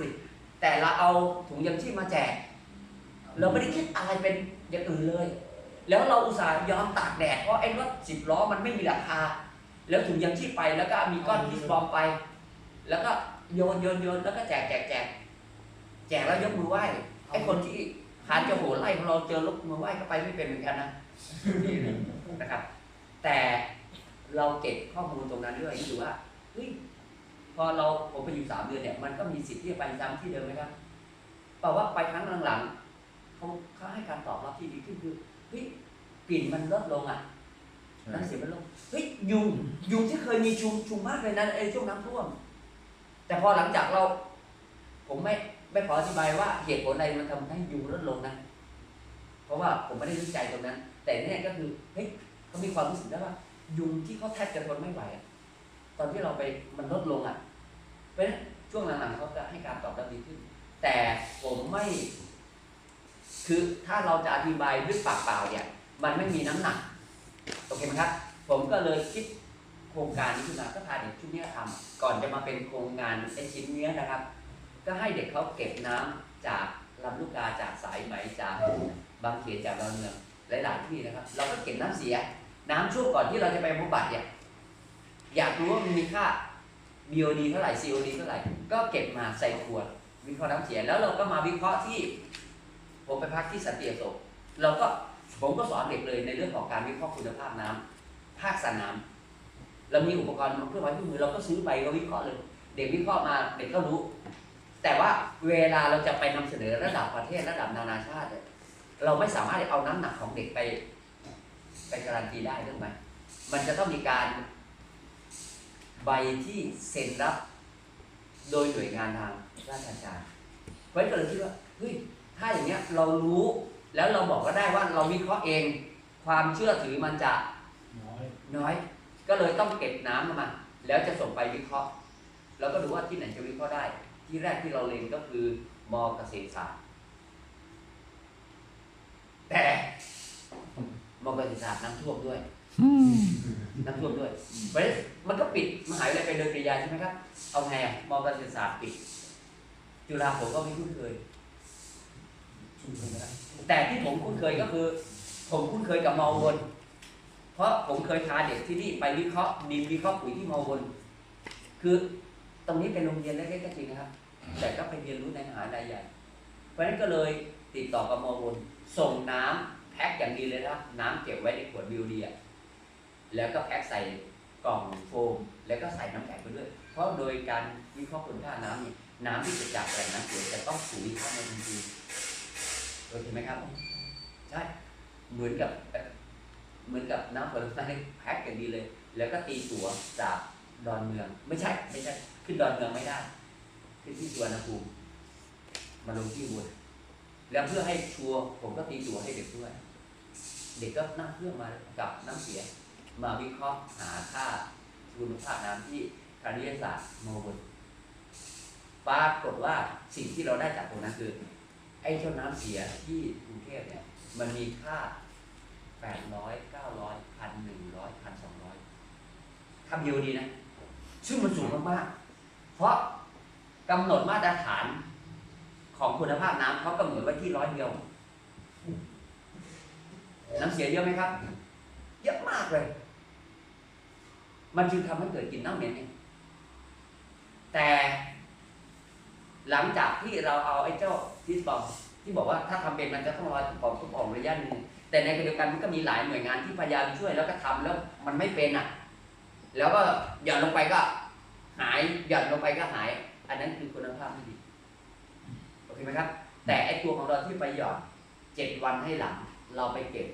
สิแต่เราเอาถุงยังชีพมาแจก เราไม่ได้คิดอะไรเป็นอย่างอื่นเลย แล้วเราอุตส่าห์ยอมตากแดดเพราะไอ้รถสิบล้อมันไม่มีราคา แล้วถุงยังชีพไปแล้วก็มีก้อนพิสบอมไป แล้วก็โยนโยนโยนแล้วก็แจกแจกแจกแจกแล้วยกมือไหว้ไอ้คนที่หานจะโหไล่ของเราเจอลกมือไหว้ก็ไปไม่เป็นเหมือนกันนะนี่นะครับ แต่เราเก็บข้อมูลตรงนั้นด้วยดูว่าเฮ้ย พอเราผมไปอยู่สามเดือนเนี่ยมันก็มีสิทธิ์ที่จะไปซ้ำที่เดิมไหมครับแปลว่าไปครั้งหลังๆเขาเขาให้การตอบรับที่ดีขึ้นคือเฮ้ยกลิ่นมันลดลงอะน้ำเสียมันลงเฮ้ยยุงยุงที่เคยมีชุมชุมมากเลยนะไอ้ช่วงน้ำท่วม แต่พอหลังจากเรา ผมไม่ไม่ขออธิบายว่าเหตุผลอะไรมันทำให้ยุงลดลงนะเพราะว่าผมไม่ได้วิจัยตรงนั้น แต่เนี่ยก็คือเฮ้ยเขามีความรู้สึกได้ว่า ยุงที่เขาแทบจะทนไม่ไหวอะตอนที่เราไปมันลดลงอะ เพราะฉะนั้นช่วงหลังๆเขาจะให้การตอบรับดีขึ้น แต่ผมไม่ คือถ้าเราจะอธิบายด้วยปากเปล่าเนี่ย มันไม่มีน้ำหนัก โอเคไหมครับ ผมก็เลยคิดโครงการนี้ขึ้นมาก็พาเด็กชุดนี้ทำก่อนจะมาเป็นโครงงานไอชิ้นเนี้ยนะครับ ก็ให้เด็กเขาเก็บน้ำจากลำลูกกาจากสายไหมจากบางเขนจากดอนเมืองหลายๆที่นะครับ เราก็เก็บน้ำเสีย น้ำช่วงก่อนที่เราจะไปบำบัดเนี่ยอยากรู้ว่ามันมีค่า BOD เท่าไหร่ COD เท่าไหร่ ก็เก็บมาใส่ขวดวิเคราะห์น้ำเสีย แล้วเราก็มาวิเคราะห์ที่ผมไปพักที่สันติอโศกเราก็ผมก็สอนเด็กเลยในเรื่องของการวิเคราะห์คุณภาพน้ำภาคสนามเรามีอุปกรณ์เครื่องไม้เครื่องมือเราก็ซื้อไปก็วิเคราะห์เลย เด็กวิเคราะห์มาเด็กก็รู้ แต่ว่าเวลาเราจะไปนำเสนอระดับประเทศระดับนานาชาติ เราไม่สามารถเอาน้ำหนักของเด็กไป ไปการันตีได้เรื่องไหมมันจะต้องมีการ ใบที่เซ็นรับ โดยหน่วยงานทางราชการเพราะฉะนั้นก็เลยคิดว่าเฮ้ยถ้าอย่างเงี้ยเรารู้แล้วเราบอกก็ได้ว่าเราวิเคราะห์เอง ความเชื่อถือมันจะน้อยน้อย ก็เลยต้องเก็บน้ำมาแล้วจะส่งไปวิเคราะห์ แล้วก็ดูว่าที่ไหนจะวิเคราะห์ได้ ที่แรกที่เราเล็งก็คือมอเกษตรศาสตร์แต่มอเกษตรศาสตร์น้ำท่วมด้วย น้ำท่วมด้วยเพราะฉะนั้นมันก็ปิดมหาวิทยาลัยไปโดยปริยายใช่ไหมครับ เอาไงอะมอกษตรศาสตร์ปิด จุฬาผมก็ไม่คุ้นเคย แต่ที่ผมคุ้นเคยก็คือ ผมคุ้นเคยกับมอวนเพราะผมเคยพาเด็กที่นี่ไปวิเคราะห์ดินวิเคราะห์ปุ๋ยที่มอวนคือตรงนี้เป็นโรงเรียนเล็กๆก็จริงนะครับ แต่ก็ไปเรียนรู้ในมหาลัยใหญ่ เพราะฉะนั้นก็เลยติดต่อกับมอวนส่งน้ำแพ็คอย่างดีเลยนะครับน้ำเก็บไว้ในขวดบิวเดีย แล้วก็แพ็คใส่กล่องโฟม แล้วก็ใส่น้ำแข็งไปด้วย เพราะโดยการวิเคราะห์คุณค่าน้ำเนี่ยน้ำที่จะจากแหล่งน้ำเสียจะต้องถูกวิเคราะห์ในทันทีโอเคไหมครับใช่เหมือนกับเหมือนกับน้ำผลไม้แพ็คอย่างดีเลย แล้วก็ตีตั๋วจากดอนเมือง ไม่ใช่ไม่ใช่ขึ้นดอนเมืองไม่ได้ ขึ้นที่สุวรรณภูมิมาลงที่บุญแล้วเพื่อให้ชัวร์ผมก็ตีตั๋วให้เด็กด้วย เด็กก็นั่งเครื่องมากับน้ำเสีย มาวิเคราะห์หาค่าคุณภาพน้ำที่คณิตศาสตร์โมบุญปรากฏว่าสิ่งที่เราได้จากตรงนั้นคือ ไอ้เจ้าน้ำเสียที่กรุงเทพเนี่ย มันมีค่าแปดร้อยเก้าร้อยพันหนึ่งร้อยพันสองร้อยค่าบิวดีนะ ซึ่งมันสูงมากๆ เพราะกำหนดมาตรฐานของคุณภาพน้ำเขากำหนดไว้ที่ร้อยเดียว น้ำเสียเยอะไหมครับ เยอะมากเลย มันจึงทำให้เกิดกลิ่นน้ำเหม็นเนี่ยแต่หลังจากที่เราเอาไอ้เจ้าทิสบอมที่บอกว่าถ้าทำเป็นมันจะต้องรอทุกปองทุกปองระยะหนึงแต่ในขณะเดียวกันมันก็มีหลายหน่วยงานที่พยายามช่วยแล้วก็ทำแล้วมันไม่เป็นอะ แล้วก็หย่อนลงไปก็หายหย่อนลงไปก็หาย อันนั้นคือคุณภาพไม่ดีโอเคไหมครับ แต่ไอ้ตัวของเราที่ไปหย่อนเจ็ดวันให้หลัง เราไปเก็บ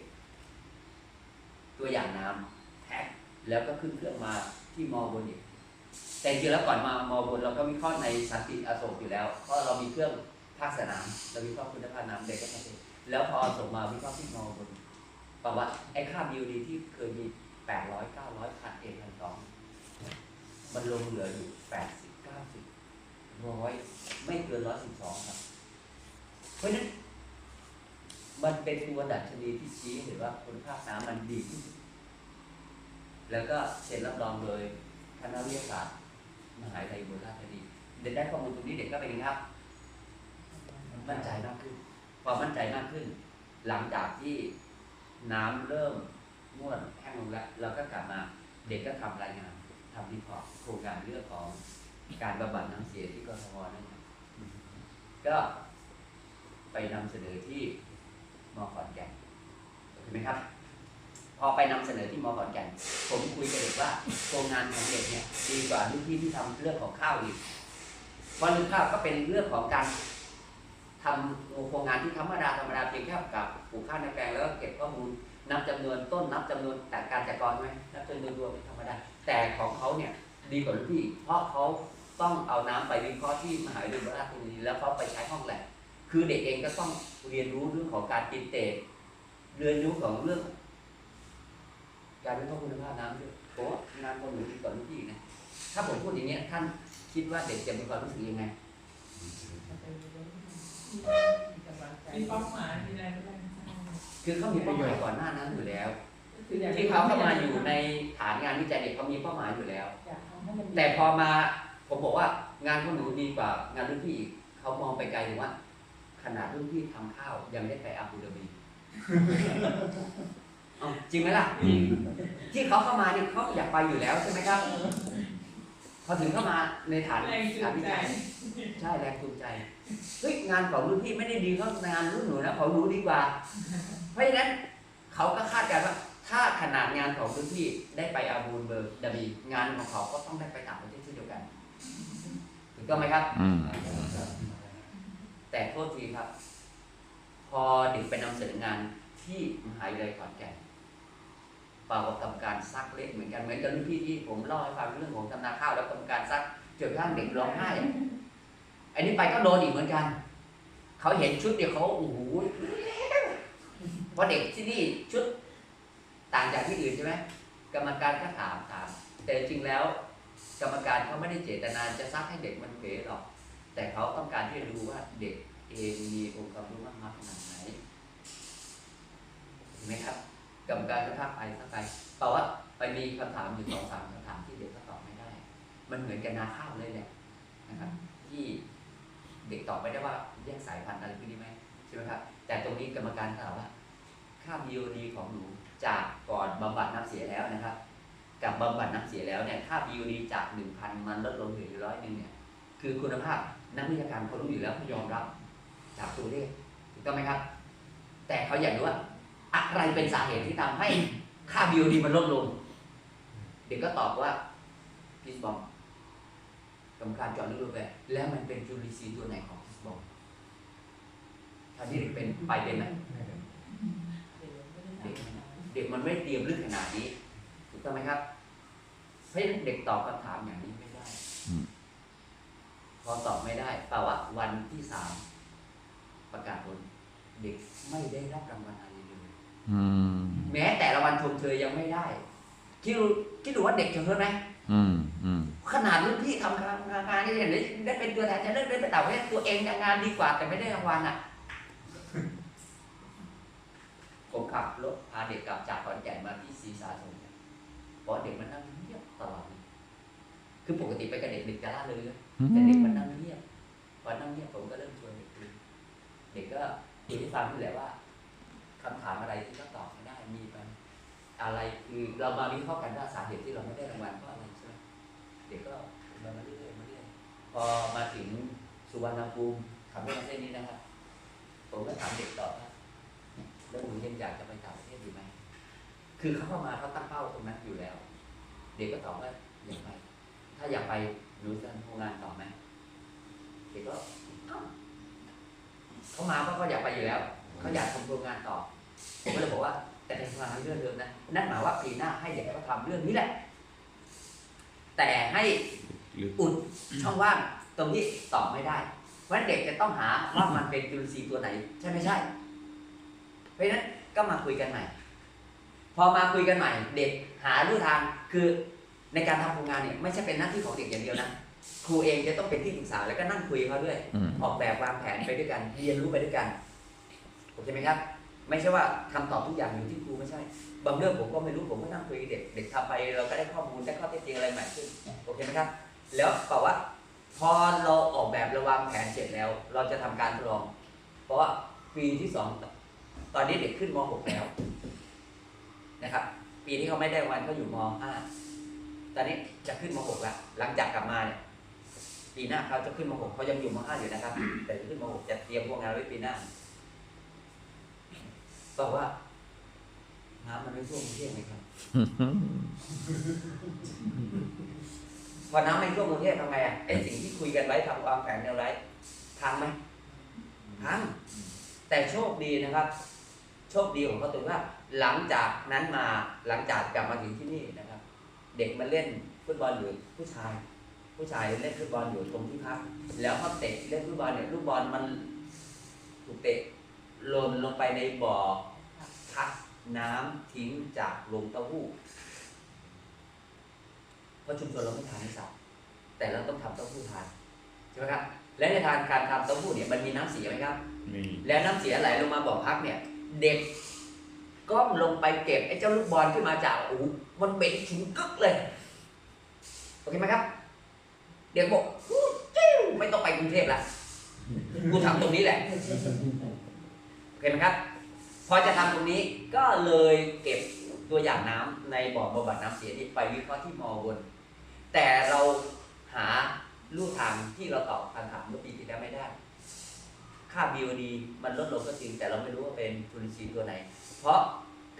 ตัวอย่างน้ำ แล้วก็ขึ้นเครื่องมาที่มอบนอีกแต่จริงแล้วก่อนมามอบนเราก็วิเคราะห์ในสันติอโศกอยู่แล้วเพราะเรามีเครื่องภาคสนามเราวิเคราะห์คุณภาพน้ำเด็กก็ทำเองแล้วพอส่งมาวิเคราะห์ที่มอบนบอกว่าไอ้ค่าบิวดีที่เคยมีแปดร้อยเก้าร้อยพันเอ็นพันสองมันลงเหลืออยู่แปดสิบเก้าสิบร้อยไม่เกินร้อยสิบสองครับ เพราะฉะนั้น มันเป็นตัวดัชนีที่ชี้เห็นว่าคุณภาพน้ำมันดีที่สุด แล้วก็เซ็นรับรองโดยคณะวิทยาศาสตร์มหาวิทยาลัยบุรีราชธานีเด็กได้ข้อมูลตรงนี้เด็กก็เป็นยังไงครับ มั่นใจมากขึ้นพอมั่นใจมากขึ้น หลังจากที่น้ำเริ่มงวดแห้งลงแล้วเราก็กลับมาเด็กก็ทำรายงานทำรีพอร์ตโครงการเรื่องของการบำบัดน้ำเสียที่กทมนั่นครับก็ไปนำเสนอที่มขอนแก่นเห็นไหมครับ พอไปนำเสนอที่มอขอนแก่นผมคุยกับเด็กว่าโครงงานของเด็กเนี่ยดีกว่ารุ่นพี่ที่ทำเรื่องของข้าวอีกเพราะเรื่องข้าวก็เป็นเรื่องของการทำโครงงานที่ธรรมดาธรรมดาเพียงแค่กับปลูกข้าวในแปลงแล้วก็เก็บข้อมูลนับจำนวนต้นนับจำนวนแต่การจัดกรไหมนับจำนวนรวมเป็นธรรมดาแต่ของเขาเนี่ยดีกว่ารุ่นพี่เพราะเขาต้องเอาน้ำไปวิเคราะห์ที่มหาวิทยาลัยราชบุรีแล้วเขาไปใช้ห้องแลบคือเด็กเองก็ต้องเรียนรู้เรื่องของการกินเตะเรียนรู้ของเรื่อง การวิเคราะห์คุณภาพน้ำด้วยโอ้งานคนหนูดีกว่ารุ่นพี่นะถ้าผมพูดอย่างเงี้ยท่านคิดว่าเด็กจะมีความรู้สึกยังไงมีเป้าหมายมีอะไรไม่ได้คือเขามีเป้าหมายก่อนหน้านั้นอยู่แล้วคืออยากที่เขาเข้ามาอยู่ในฐานงานวิจัยเด็กเขามีเป้าหมายอยู่แล้วอยากทำให้มันดีแต่พอมาผมบอกว่างานของหนูดีกว่างานรุ่นพี่อีกเขามองไปไกลถึงว่า ขนาดรุ่นพี่ทำข้าวยังได้ไปอาบูดาบี เอาจริงไหมล่ะอืมที่เขาเข้ามาเนี่ยเขาอยากไปอยู่แล้วใช่ไหมครับเขาถึงเข้ามาในฐานแรงจูฐานงวิใจ จัยใช่แรงจูงใจเฮ้ยงานของรุ่นพี่ไม่ได้ดีเท่างานรุ่นหนูนะของหนูดีกว่า เพราะฉะนั้นเขาก็คาดการณ์ว่าถ้าขนาดงานของรุ่นพี่ได้ไปอาบูเบอร์ดาบีงานของเขาก็ต้องได้ไปต่างประเทศเช่นเดียวกันถูกต้องไหมครับ อืม แต่โทษทีครับ พอเด็กไปนำเสนองานที่มหาวิทยาลัยขอนแก่นเปล่ากับกรรมการซักเละเหมือนกันเหมือนกับรุ่นพี่ที่ผมเล่าให้ฟังเรื่องของทำนาข้าวแล้วกรรมการซักจนกระทั่งเด็กร้องไห้อันนี้ไปก็โดนอีกเหมือนกันเขาเห็นชุดเดียวเขาโอ้โหเพราะเด็กที่นี่ชุดต่างจากที่อื่นใช่ไหมกรรมการก็ถามถามแต่จริงแล้วกรรมการเขาไม่ได้เจตนาจะซักให้เด็กมันเป๋หรอก แต่เขาต้องการที่จะดูว่าเด็กเองมีองค์ความรู้มากน้อยขนาดไหนเห็นไหมครับ กรรมการก็ทักไปทักไปเปล่าว่าไปมีคำถามอยู่สองสามคำถามที่เด็กก็ตอบไม่ได้ มันเหมือนกับนาข้าวเลยแหละนะครับ ที่เด็กตอบไม่ได้ว่าแยกสายพันธุ์อะไรพวกนี้ไหมใช่ไหมครับ แต่ตรงนี้กรรมการกล่าวว่า ค่า BOD ของหนูจากก่อนบำบัดน้ำเสียแล้วนะครับ กับบำบัดน้ำเสียแล้วเนี่ยค่า BOD จากหนึ่งพันมันลดลงเหลืออยู่ร้อยหนึ่งเนี่ยคือคุณภาพนักวิชาการเขารู้อยู่แล้วเขายอมรับจากตัวเลขถูกต้องไหมครับ แต่เขาอยากรู้ว่า อะไรเป็นสาเหตุที่ทำให้ค่า BOD มันลดลง เด็กก็ตอบว่าพิสบอมกรรมการเจอดลึกลงไปแล้วมันเป็นจุลินทรีย์ตัวไหนของพิสบอมถ้าที่เด็กเป็นไปเป็นไหมเด็กเด็กมันไม่เตรียมลึกขนาดนี้ถูกต้องไหมครับเพราะฉะนั้นเด็กตอบคำถามอย่างนี้ไม่ได้อืมพอตอบไม่ได้แปลว่าวันที่สามประกาศผลเด็กไม่ได้รับรางวัลอะไรเลยอืม แม้แต่รางวัลชมเชยยังไม่ได้คิดดูคิดดูว่าเด็กชมเชยไหมอืมอืมขนาดรุ่นพี่ทำงานงานนี่เห็นได้ได้เป็นตัวแทนจะได้ได้ไปต่างประเทศตัวเองเนี่ยงานดีกว่าแต่ไม่ได้รางวัลอะผมขับรถพาเด็กกลับจากขอนแก่นมาที่ศรีสาสนเพราะเด็กมันนั่งเงียบตลอดเลยคือปกติไปกับเด็กเด็กจะล่าเลยนะแต่เด็กมันนั่งเงียบพอนั่งเงียบผมก็เริ่มชวนเด็กคุยเด็กก็คุยให้ฟังนี่แหละว่า คำถามอะไรที่เขาตอบไม่ได้มีไปอะไรเรามาวิเคราะห์กันว่าสาเหตุที่เราไม่ได้รางวัลเพราะอะไรใช่ไหมเด็กก็มาเรื่อยๆมาเรื่อยพอมาถึงสุวรรณภูมิขับรถมาเส้นนี้นะครับ ผมก็ถามเด็กต่อว่าแล้วหนูยังอยากจะไปต่างประเทศอยู่ไหมคือเขาเข้ามาเขาตั้งเป้าตรงนั้นอยู่แล้ว เด็กก็ตอบว่าอยากไป ถ้าอยากไปหนูจะทำงานต่อไหมเด็กก็เอ้าเขามาเพราะเขาอยากไปอยู่แล้ว เขาอยากทำโรงงานต่อผมก็เลยบอกว่า แต่ในทำงานเรื่องเดิมนะนั่นหมายว่าปีหน้าให้เด็กเขาทำเรื่องนี้แหละ แต่ให้อุดช่องว่างตรงนี้ตอบไม่ได้เพราะฉะนั้นเด็กจะต้องหาว่ามันเป็นจุลินทรีย์ตัวไหน ใช่ไม่ใช่ เพราะฉะนั้นก็มาคุยกันใหม่ พอมาคุยกันใหม่ เด็กหาลู่ทางคือในการทำโครงงานเนี่ยไม่ใช่เป็นหน้าที่ของเด็กอย่างเดียวนะครูเองจะต้องเป็นที่ปรึกษาแล้วก็นั่งคุยกับเขาด้วยอืมออกแบบวางแผนไปด้วยกันเรียนรู้ไปด้วยกัน โอเคไหมครับ ไม่ใช่ว่าคำตอบทุกอย่างอยู่ที่ครูไม่ใช่ บางเรื่องผมก็ไม่รู้ผมก็นั่งคุยเด็กเด็กทำไปเราก็ได้ข้อมูลได้ข้อเท็จจริงอะไรใหม่ขึ้นโอเคไหมครับ แล้วบอกว่าพอเราออกแบบระวางแผนเสร็จแล้ว เราจะทำการทดลอง เพราะว่าปีที่สองตอนนี้เด็กขึ้นม .6 แล้วนะครับปีที่เขาไม่ได้รางวันเขาอยู่ม .5 ตอนนี้จะขึ้นม .6 แล้วหลังจากกลับมาเนี่ยปีหน้าเขาจะขึ้นม .6 เขายังอยู่ม .5 อยู่นะครับ แต่จะขึ้นม .6 จะเตรียมพวกงานไว้ปีหน้า บอกว่าน้ำมันไม่ท่วมกรุงเทพไหมครับพอน้ำไม่ท่วมกรุงเทพทำไงอะไอสิ่งที่คุยกันไว้ทำควางแผนแนวไรพังไหมพังแต่โชคดีนะครับ โชคดีของเขาตรงว่า หลังจากนั้นมาหลังจากกลับมาถึงที่นี่นะครับ เด็กมาเล่นฟุตบอลอยู่ผู้ชาย ผู้ชายเล่นฟุตบอลอยู่ตรงที่พักแล้วเขาเตะเล่นฟุตบอลเนี่ยลูกบอลมันถูกเตะ หล่นลงไปในบ่อพักน้ำทิ้งจากโรงเต้าหู้เพราะชุมชนเราไม่ทานน้ำสัตว์แต่เราต้องทำเต้าหู้ทานใช่ไหมครับ และในทานการทำเต้าหู้เนี่ยมันมีน้ำเสียไหมครับมีแล้วน้ำเสียไหลลงมาบ่อพักเนี่ย เด็กก้มลงไปเก็บไอ้เจ้าลูกบอลขึ้นมาจากโอ้โหมันเหม็นฉุนกึกเลยโอเคไหมครับ เด็กบอกฮู้จิ้วไม่ต้องไปกรุงเทพละกูทำตรงนี้แหละ โอเคไหมครับ พอจะทำตรงนี้ก็เลยเก็บตัวอย่างน้ำในบ่อบำบัดน้ำเสียนี้ไปวิเคราะห์ที่มอบน แต่เราหาลู่ทางที่เราตอบคำถามเมื่อปีที่แล้วไม่ได้ ค่า BOD มันลดลงก็จริง แต่เราไม่รู้ว่าเป็นจุลินทรีย์ตัวไหน เพราะ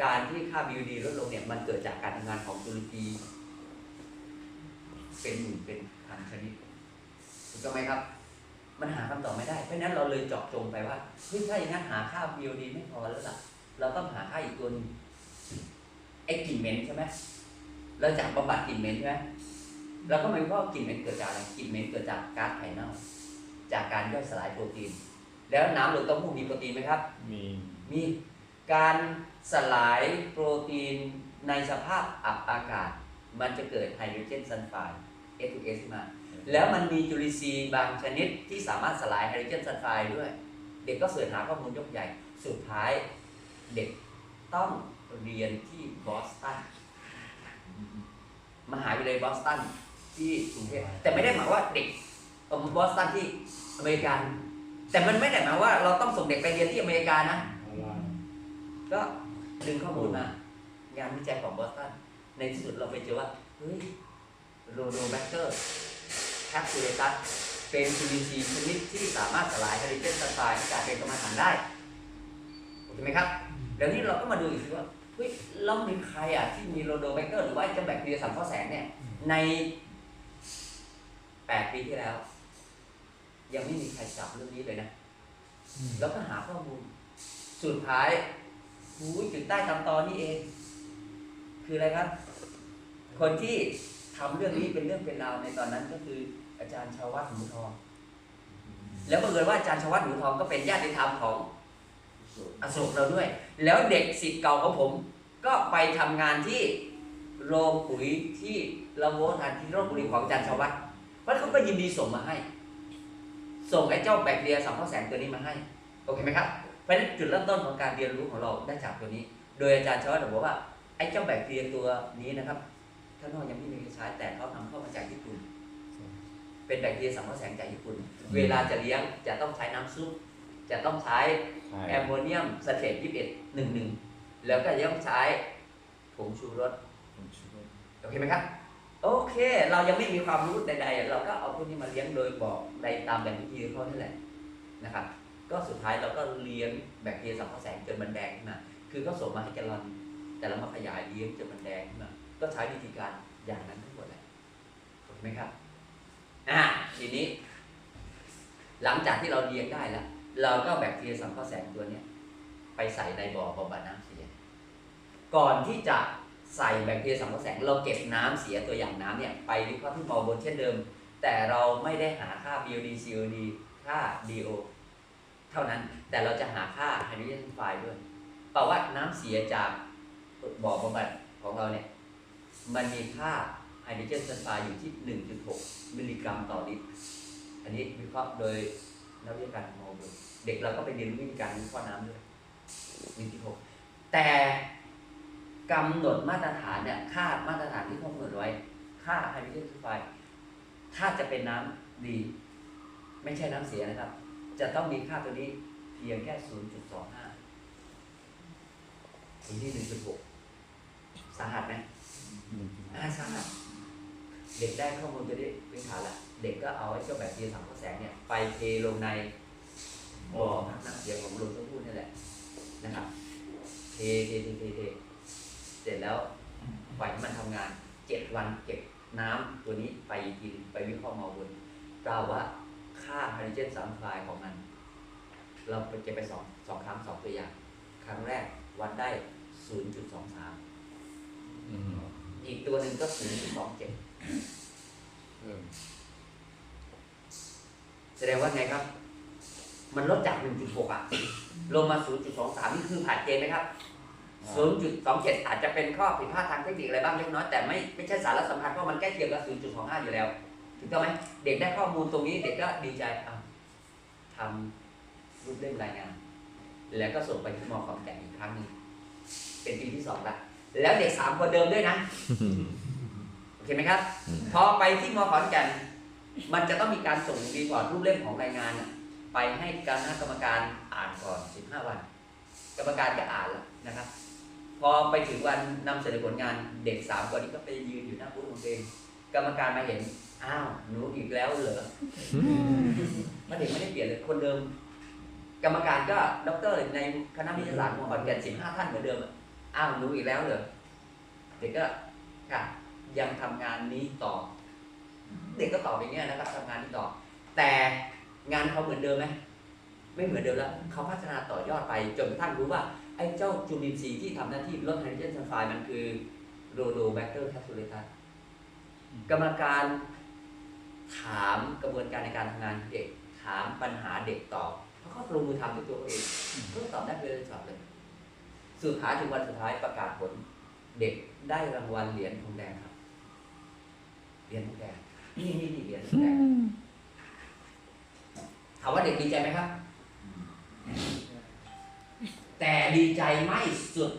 การที่ค่า BOD ลดลงเนี่ยมันเกิดจากการทำงานของจุลินทรีย์เป็นหมื่นเป็นพันชนิดถูกต้องไหมครับ มันหาคำตอบไม่ได้ เพราะฉะนั้นเราเลยเจาะจงไปว่าเฮ้ยถ้าอย่างนั้นหาค่า BOD ไม่พอแล้วล่ะ เราต้องหาค่าอีกตัวหนึงไอ้กลิ่นเหม็นใช่ไหมเราจากบำบัดกลิ่นเหม็นใช่ไหมเราก็ไม่รู้ว่ากลิ่นเหม็นเกิดจากอะไร กลิ่นเหม็นเกิดจากก๊าซไข่เน่า จากการย่อยสลายโปรตีน แล้วน้ำหรือเต้าหู้มีโปรตีนไหมครับ มี มี การสลายโปรตีนในสภาพอับอากาศ มันจะเกิดไฮโดรเจนซัลไฟด์ H2S ขึ้นมา แล้วมันมีจุลินทรีย์บางชนิดที่สามารถสลายไฮโดรเจนซัลไฟด์ด้วย เด็กก็เสิร์ชหาข้อมูลยกใหญ่ สุดท้ายเด็กต้องเรียนที่บอสตันมหาวิทยาลัยบอสตันที่กรุงเทพแต่ไม่ได้หมายว่าเด็กบอสตันที่อเมริกันแต่มันไม่ได้หมายว่าเราต้องส่งเด็กไปเรียนที่อเมริกานะ ก็ดึงข้อมูลมางานวิจัยของบอสตันในที่สุดเราไปเจอว่าเฮ้ยโรโดแบคเตอร์ แคปซูลตัสเป็นจุลินทรีย์ชนิดที่สามารถสลายฮโดรเจนซัลไฟด์ให้กลายเป็นกรรมฐานได้โอเคไหมครับเดี๋ยวนี้เราก็มาดูอีกทีว่าเฮ้ยแล้วมีใครอะที่มีโรโดแบคเตอร์หรือว่าไอ้เจ้าแบคทีเรียสังเคราะห์แสงเนี่ยในแปดปีที่แล้ว ยังไม่มีใครจับเรื่องนี้เลยนะ แล้วก็หาข้อมูล สุดท้ายหูจุดใต้ตำตอนี่เอง คืออะไรครับ คนที่ทำเรื่องนี้เป็นเรื่องเป็นราวในตอนนั้นก็คือ อาจารย์ชาววัดหนูทอง แล้วบังเอิญว่าอาจารย์ชาววัดหนูทองก็เป็นญาติธรรมของอโศกเราด้วย แล้วเด็กศิษย์เก่าของผม ก็ไปทำงานที่โรงปุ๋ยที่ละโวทานที่โรงปุ๋ยของอาจารย์ชาววัดเพราะเขาก็ยินดีส่งมาให้ ส่งไอ้เจ้าแบคทีเรียสังเคราะห์แสงตัวนี้มาให้ โอเคไหมครับ เพราะฉะนั้นจุดเริ่มต้นของการเรียนรู้ของเราได้จากตัวนี้ โดยอาจารย์ชาวัดบอกว่าไอ้เจ้าแบคทีเรียตัวนี้นะครับข้างนอกยังไม่มีใครใช้แต่เขานำเข้ามาจากญี่ปุ่น เป็นแบคทีเรียสังเคราะห์แสงจากญี่ปุ่น เวลาจะเลี้ยงจะต้องใช้น้ำซุป จะต้องใช้ใช่แอมโมเนียมซัลเฟต21 11แล้วก็จะต้องใช้ผงชูรสโอเคไหมครับ โอเค เรายังไม่มีความรู้ใดๆ เราก็เอาพวกนี้มาเลี้ยงโดยบอกในตามแบบวิธีเขานี่แหละนะครับ ก็สุดท้ายเราก็เลี้ยงแบคทีเรียสังเคราะห์แสงจนมันแดงขึ้นมา คือเขาส่งมาให้แกลลอนแต่เรามาขยายเลี้ยงจนมันแดงขึ้นมา ก็ใช้วิธีการอย่างนั้นทั้งหมดแหละถูกไหมครับ อ่าทีนี้ หลังจากที่เราเลี้ยงได้แล้ว เราก็แบคทีเรียสังเคราะห์แสงตัวเนี้ยไปใส่ในบ่อบำบัดน้ำเสีย ก่อนที่จะใส่แบคทีเรียสังเคราะห์แสง เราเก็บน้ำเสียตัวอย่างน้ำเนี่ยไปวิเคราะห์ที่มอบนเช่นเดิม แต่เราไม่ได้หาค่า BOD COD ค่า DO เท่านั้นแต่เราจะหาค่าไฮโดรเจนไฟด์ด้วยแปลว่าน้ำเสียจากบ่อบำบัดของเราเนี่ยมันมีค่า ไฮโดรเจนซัลไฟด์อยู่ที่ 1.6 มิลลิกรัมต่อลิตร อันนี้วิเคราะห์โดยนักวิชาการของมอบนเด็กเราก็ไปเรียนรู้วิธีการวิเคราะห์น้ำด้วย 1.6 แต่กำหนดมาตรฐานเนี่ยค่ามาตรฐานที่เขากำหนดไว้ ค่าไฮโดรเจนซัลไฟด์ถ้าจะเป็นน้ำดี ไม่ใช่น้ำเสียนะครับ จะต้องมีค่าตัวนี้เพียงแค่ 0.25ทีนี้1.6 สาหัสไหมอ่าสาหัส เด็กได้ข้อมูลตัวนี้พื้นฐานละเด็กก็เอาไอ้เจ้าแบบเดียสังเคราะห์แสงเนี่ยไปเทลงในบ่อพักน้ำเสียงของลมต้องพูดนี่แหละนะครับเทเทเทเทเทเสร็จแล้วปล่อยให้มันทำงานเจ็ดวันเก็บน้ำตัวนี้ไปกินไปวิเคราะห์มาวนกล่าวว่าค่าไฮโดรเจนสัมไฟของมัน เราจะไปสองสองครั้งสองตัวอย่าง ครั้งแรกวัดได้0.23อืมอีกตัวหนึ่งก็0.27เออ แสดงว่าไงครับ มันลดจาก 1.6 อะ ลงมา 0.23 นี่คือผ่านเกณฑ์ไหมครับ 0.27 อาจจะเป็นข้อผิดพลาดทางเทคนิคอะไรบ้างเล็กน้อย แต่ไม่ไม่ใช่สาระสำคัญเพราะมันใกล้เคียงกับ 0.25 อยู่แล้ว ถูกต้องไหม เด็กได้ข้อมูลตรงนี้ เด็กก็ดีใจอะทำรูปเล่มรายงาน แล้วก็ส่งไปที่มอขอนแก่นอีกครั้งหนึ่งเป็นปีที่สองละ แล้วเด็กสามคนเดิมด้วยนะ โอเคไหมครับ พอไปที่มอขอนแก่นมันจะต้องมีการส่งรีพอร์ตรูปเล่มของรายงานน่ะไปให้คณะกรรมการอ่านก่อน 15 วัน กรรมการก็อ่านแล้วนะครับ พอไปถึงวันนำเสนอผลงานเด็กสามคนนี้ก็ไปยืนอยู่หน้าบูธของตัวเองกรรมการมาเห็นอ้าวหนูอีกแล้วเหรอเพราะเด็กไม่ได้เปลี่ยนเลยคนเดิม กรรมการก็ด็อกเตอร์ในคณะวิทยาศาสตร์มอขอนแก่น15 ท่านเหมือนเดิมอะอ้าวหนูอีกแล้วเหรอเด็กก็ค่ะ ยังทำงานนี้ต่อ เด็กก็ตอบอย่างเงี้ยนะครับทำงานนี้ต่อ แต่งานเขาเหมือนเดิมไหมไม่เหมือนเดิมแล้วเขาพัฒนาต่อยอดไปจนกระทั่งรู้ว่าไอ้เจ้าจุลินทรีย์ที่ทำหน้าที่ลดไฮโดรเจนซัลไฟด์มันคือโรโดแบคเตอร์แคปซูลิตัสกรรมการถามกระบวนการในการทำงานเด็ก ถามปัญหาเด็กตอบเขาก็ลงมือทำด้วยตัวเขาเองก็ตอบได้เลยสอบเลย สุดท้ายถึงวันสุดท้ายประกาศผล เด็กได้รางวัลเหรียญทองแดงครับ เหรียญทองแดงนี่นี่นี่เหรียญทองแดงถามว่าเด็กดีใจไหมครับ แต่ดีใจไม่สุด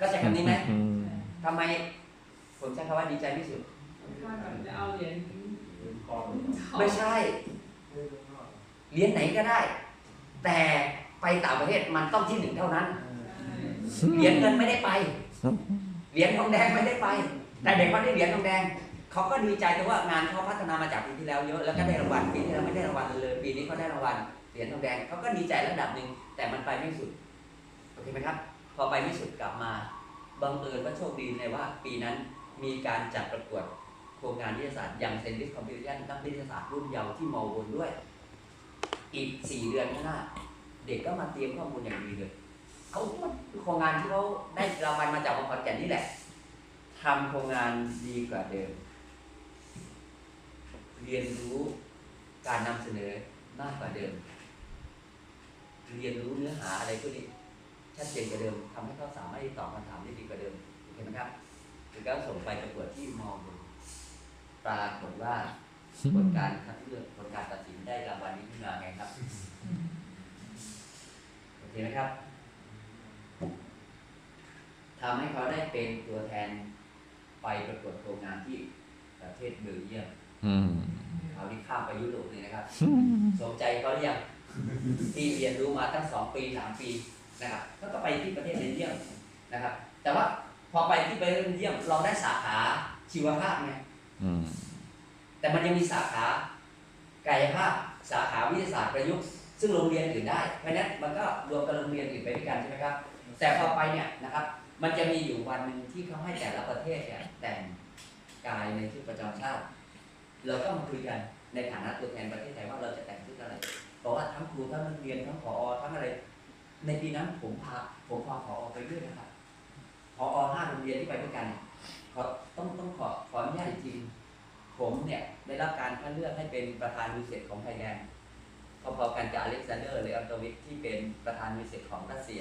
ก็ใช้คำนี้ไหมอืมทำไมผมใช้คำว่าดีใจไม่สุดว่าแบบจะเอาเหรียญไม่ใช่ เหรียญไหนก็ได้ แต่ไปต่างประเทศมันต้องที่หนึ่งเท่านั้น เหรียญเงินไม่ได้ไป เหรียญทองแดงไม่ได้ไป แต่เด็กเขาได้เหรียญทองแดง เขาก็ดีใจแต่ว่างานเขาพัฒนามาจากปีที่แล้วเยอะแล้วก็ได้รางวัลปีที่แล้วไม่ได้รางวัลเลยปีนี้เขาได้รางวัลเหรียญทองแดงเขาก็ดีใจระดับหนึ่งแต่มันไปไม่สุดโอเคไหมครับ พอไปไม่สุดกลับมาบังเอิญว่าโชคดีในว่า ปีนั้นมีการจัดประกวดโครงงานวิทยาศาสตร์อย่างเซนดิสคอมพิวชั่นนักวิทยาศาสตร์รุ่นเยาว์ที่มอวนด้วย อีกสี่เดือนข้างหน้า เด็กก็มาเตรียมข้อมูลอย่างดีเลยเขาโครงงานที่เขาได้รางวัลมาจากอขอนแก่นนี่แหละทำโครงงานดีกว่าเดิม เรียนรู้การนำเสนอมากกว่าเดิม เรียนรู้เนื้อหาอะไรพวกนี้ชัดเจนกว่าเดิมทำให้เขาสามารถตอบคำถามได้ดีกว่าเดิมเห็นไหมครับคือก็ส่งไปประกวดที่มอดูปรากฏว่าผลการคัดเลือกผลการตัดสินได้รางวัลนี้ขึ้นมาไงครับโอเคไหมครับทำให้เขาได้เป็นตัวแทนไปประกวดโครงงานที่ประเทศเบลเยียม อืมคราวนี้ข้ามไปยุโรปเลยนะครับ สนใจเขาหรือยังที่เรียนรู้มาตั้งสองปีสามปีนะครับ แล้วก็ไปที่ประเทศเบลเยียมนะครับ แต่ว่าพอไปที่เบลเยียมเราได้สาขาชีวภาพไงอืมแต่มันยังมีสาขากายภาพสาขาวิทยาศาสตร์ประยุกต์ซึ่งโรงเรียนอื่นได้ เพราะฉะนั้นมันก็รวมกับโรงเรียนอื่นไปด้วยกันใช่ไหมครับ แต่พอไปเนี่ยนะครับ มันจะมีอยู่วันหนึ่งที่เขาให้แต่ละประเทศเนี่ยแต่งกายในชุดประจำชาติ เราก็มาคุยกันในฐานะตัวแทนประเทศไทยว่าเราจะแต่งชุดอะไรเพราะว่าทั้งครูทั้งนักเรียนทั้งผอทั้งอะไร ในปีนั้นผมพาผมพาผอไปด้วยนะครับผอห้าโรงเรียนที่ไปด้วยกันขอต้องต้องขอขออนุญาตอีกทีผมเนี่ยได้รับการคัดเลือกให้เป็นประธานวิเศษของไทยแลนด์พอๆกันกับอเล็กซานเดอร์เลอันโตวิชที่เป็นประธานวิเศษของรัสเซีย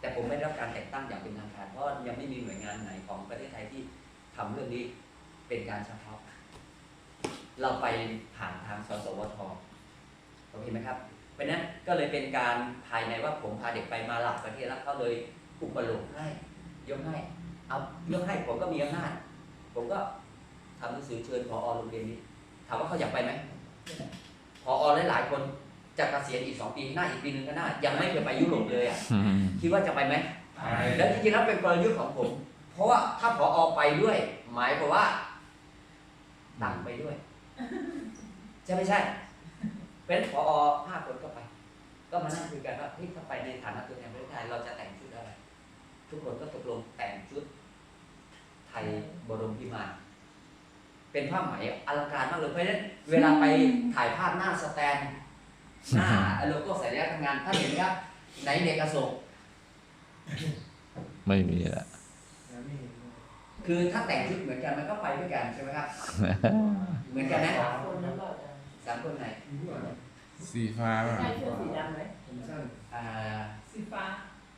แต่ผมไม่ได้รับการแต่งตั้งอย่างเป็นทางการเพราะยังไม่มีหน่วยงานไหนของประเทศไทยที่ทำเรื่องนี้เป็นการเฉพาะ เราไปผ่านทางสสวทโอเคไหมครับ เพราะฉะนั้นก็เลยเป็นการภายในว่าผมพาเด็กไปมาหลายประเทศแล้วเขาเลยอุปโลกให้ยกให้เอายกให้ผมก็มีอำนาจผมก็ทำหนังสือเชิญพอโรงเรียนนี้ ถามว่าเขาอยากไปไหมพอหลายๆคนจะเกษียณอีกสองปีหน้าอีกปีหนึ่งก็น่ายังไม่เคยไปยุโรปเลยอะอืมคิดว่าจะไปไหมไปแล้วจริงๆแล้วเป็นกลยุทธ์ของผม เพราะว่าถ้าพออไปด้วย หมายความว่าตังไปด้วย ใช่ไม่ใช่ เป็นพอห้าคนก็ไป ก็มานั่งคุยกันว่าเฮ้ยถ้าไปในฐานะตัวแทนประเทศไทยเราจะแต่งชุดอะไร ทุกคนก็ตกลงแต่งชุด ไทยบรมพิมานเป็นผ้าไหมอลังการมากเลยเพราะฉะนั้นเวลาไปถ่ายภาพหน้าสแตนหน้าโลโก้สัญลักษณ์ทำงานท่านเห็นไหมครับไหนเด็กอโศกไม่มีละแล้วนี่คือถ้าแต่งชุดเหมือนกันมันก็ไปด้วยกันใช่ไหมครับ เหมือนกันนะสามคนนั้นเราจะสามคนไหนสีฟ้าป่ะใช่เสื้อสีดำไหมผมสั้นอ่าสีฟ้า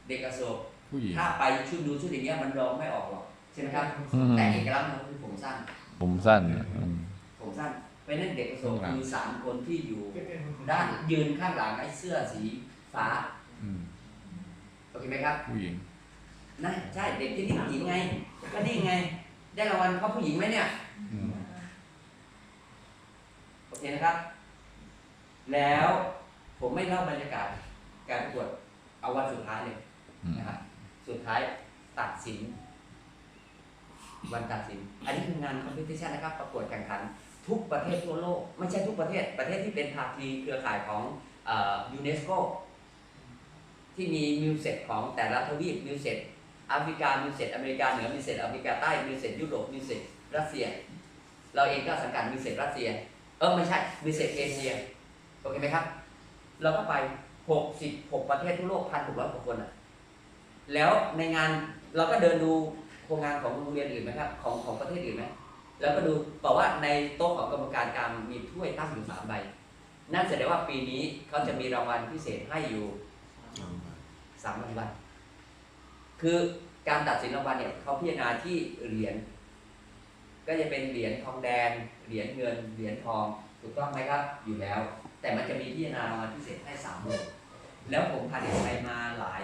เด็กอโศกผู้หญิงถ้าไปชุดดูชุดอย่างเงี้ยมันร้องไม่ออกหรอกใช่ไหมครับอืมแต่เอกลักษณ์มันคือผมสั้น ผมสั้นอืมผมสั้นเพราะฉะนั้นเด็กอโศกมีสามคนที่อยู่ ด้าด้านนยืนข้างหลังไอ้เสื้อสีฟ้าอืมโอเคไหมครับผู้หญิงนั่นใช่เด็กที่นี่ผู้หญิงไง ก็นี่ไง ได้รางวัลเขาผู้หญิงไหมเนี่ยอืมโอ เคนะครับ แล้วผมไม่เล่าบรรยากาศการประกวดเอาวันสุดท้ายเลยอืมนะครับสุดท้ายตัดสิน วันตัดสิน อันนี้คืองานคอมเพ t ชันนะครับ ประกวดแข่งขัน ทุกประเทศทั่วโลก ไม่ใช่ทุกประเทศ ประเทศที่เป็นภาคีเครือข่ายของยูเนสโกที่มีมิวเซตของแต่ละทวีปมิวเซตแอฟริกามิวเซตอเมริกาเหนือมิวเซตอเมริกาใต้มิวเซตยุโรปมิวเซตรัสเซีย เราเองก็สังกัดมิวเซตรัสเซีย เออไม่ใช่มิเซตเอเชียโอเคไหมครับ เราก็ไป 66 ประเทศทั่วโลกพันหกร้อยกว่าคนอะแล้วในงานเราก็เดินดูโครงงานของโรงเรียนอื่นไหมครับของของประเทศอื่นไหมแล้วก็ดูบอกว่าในโต๊ะของกรรมการกางมีถ้วยตั้งอยู่สามใบ นั่นแสดงว่าปีนี้เขาจะมีรางวัลพิเศษให้อยู่สามรางวัลคือการตัดสินรางวัลเนี่ยเขาพิจารณาที่เหรียญก็จะเป็นเหรียญทองแดง เหรียญเงินเหรียญทองถูกต้องไหมครับอยู่แล้ว แต่มันจะมีพิจารณารางวัลพิเศษให้สามหมวดแล้วผมผ่านเด็กไปมาหลาย